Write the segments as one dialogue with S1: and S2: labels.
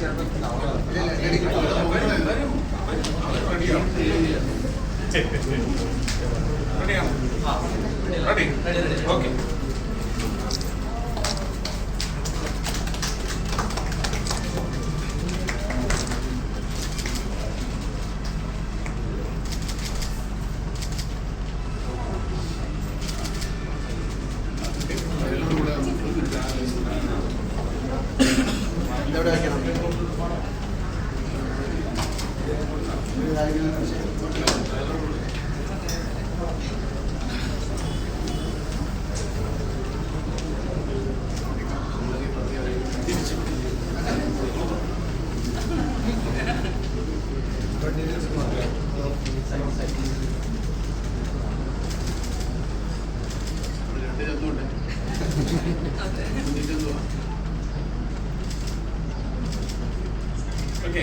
S1: ചെറുപ്പം ready okay okay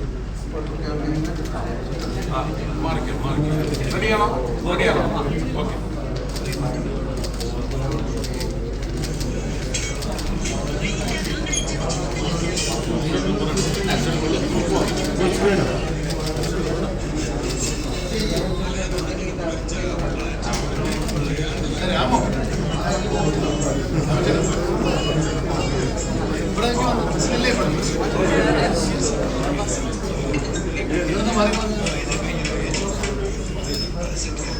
S1: റെഡിയാണോ റെഡിയാണോ okay.
S2: All Gracias.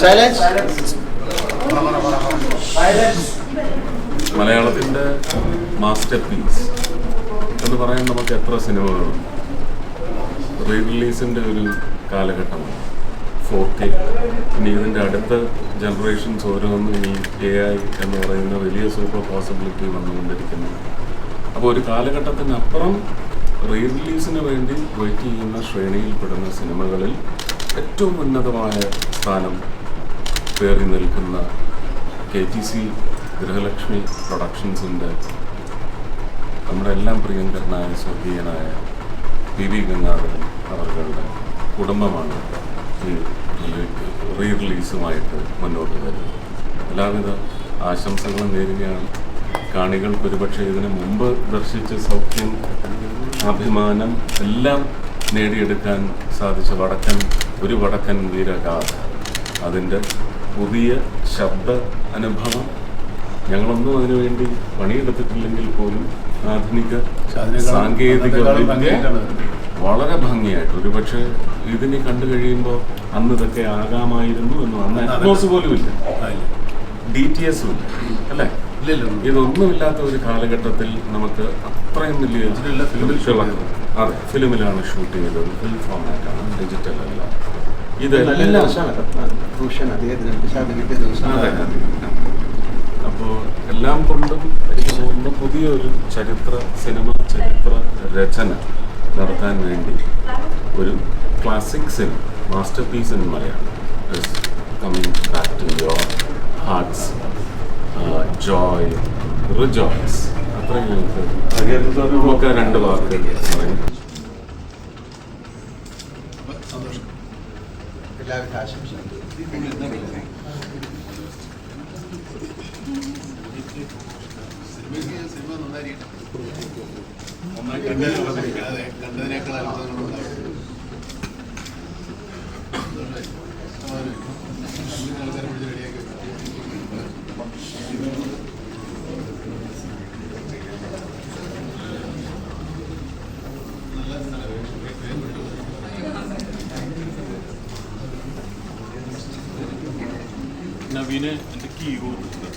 S2: Silence silence
S3: മലയാളത്തിന്റെ മാസ്റ്റർ പീസ് എന്ന് പറയാൻ നമുക്ക് എത്ര സിനിമകളുണ്ട്? റീ റിലീസിന്റെ ഒരു കാലഘട്ടമാണ്. ഫോർ കെ ഇനി ഇതിന്റെ അടുത്ത ജനറേഷൻസ് ഓരോന്നും ഈ എ ഐ എന്ന് പറയുന്ന വലിയ സൂപ്പർ പോസിബിലിറ്റി വന്നുകൊണ്ടിരിക്കുന്നു. അപ്പോൾ ഒരു കാലഘട്ടത്തിനപ്പുറം റീ റിലീസിന് വേണ്ടി വെയിറ്റ് ചെയ്യുന്ന ശ്രേണിയിൽപ്പെടുന്ന സിനിമകളിൽ ഏറ്റവും ഉന്നതമായ സ്ഥാനം പേറി നിൽക്കുന്ന കെ ടി സി ഗൃഹലക്ഷ്മി പ്രൊഡക്ഷൻസിന്റെ നമ്മുടെ എല്ലാം പ്രിയങ്കരനായ സ്വർഗീയനായ പി വി ഗംഗാധരൻ അവരുടെ കുടുംബമാണ് റീ റിലീസുമായിട്ട് മുന്നോട്ട് വരുന്നത്. എല്ലാവിധ ആശംസകളും നേരുകയാണ്. കാണികൾ ഒരുപക്ഷെ ഇതിനു മുമ്പ് ദർശിച്ച സൗഖ്യം അഭിമാനം എല്ലാം നേടിയെടുക്കാൻ സാധിച്ച വടക്കൻ ഒരു വടക്കൻ വീരഗാഥ. അതിന്റെ പുതിയ ശബ്ദ അനുഭവം ഞങ്ങളൊന്നും അതിനുവേണ്ടി പണിയെടുത്തിട്ടില്ലെങ്കിൽ പോലും ആധുനിക സാങ്കേതിക വളരെ ഭംഗിയായിട്ട്. ഒരു പക്ഷെ ഇതിനെ കണ്ടു കഴിയുമ്പോൾ അന്ന് ഇതൊക്കെ ആകാമായിരുന്നു എന്ന് അന്ന് അറ്റ്മോസ് പോലും ഇല്ല. ഡി ടി എസും ഇല്ല. അല്ലേ? ഇതൊന്നുമില്ലാത്ത ഒരു കാലഘട്ടത്തിൽ നമുക്ക് അത്രയും വലിയ ഫിലിമിൽ അതെ ഫിലിമിലാണ് ഷൂട്ട് ചെയ്തത്. ഫിലിം ഫോർമാറ്റാണ് ഡിജിറ്റൽ അല്ല. ഇതെല്ലാം അപ്പോൾ എല്ലാം കൊണ്ടും എനിക്ക് തോന്നുന്നു പുതിയൊരു ചരിത്ര സിനിമ ചരിത്ര രചന നടത്താൻ വേണ്ടി ഒരു classic cinema masterpiece in Malayalam coming back to to your joy rejoice അത്രയും ഞങ്ങൾക്ക് നമുക്ക് രണ്ട് വാക്ക് പറയും.
S1: സന്തോഷം.
S2: എല്ലാവിധ ആശംസകളും
S1: സിനിമയ്ക്ക് സിനിമ നന്നായിരിക്കും നന്നായി കണ്ടതിനെ അതെ കണ്ടതിനേക്കാൾ അത്ഭുതങ്ങൾ ഉണ്ടാവും ആൾക്കാരെ പിടിച്ച് റെഡിയാക്കി നല്ല നല്ല
S3: നവീന് എന്റെ കീ കൊടുത്തിട്ടുണ്ട്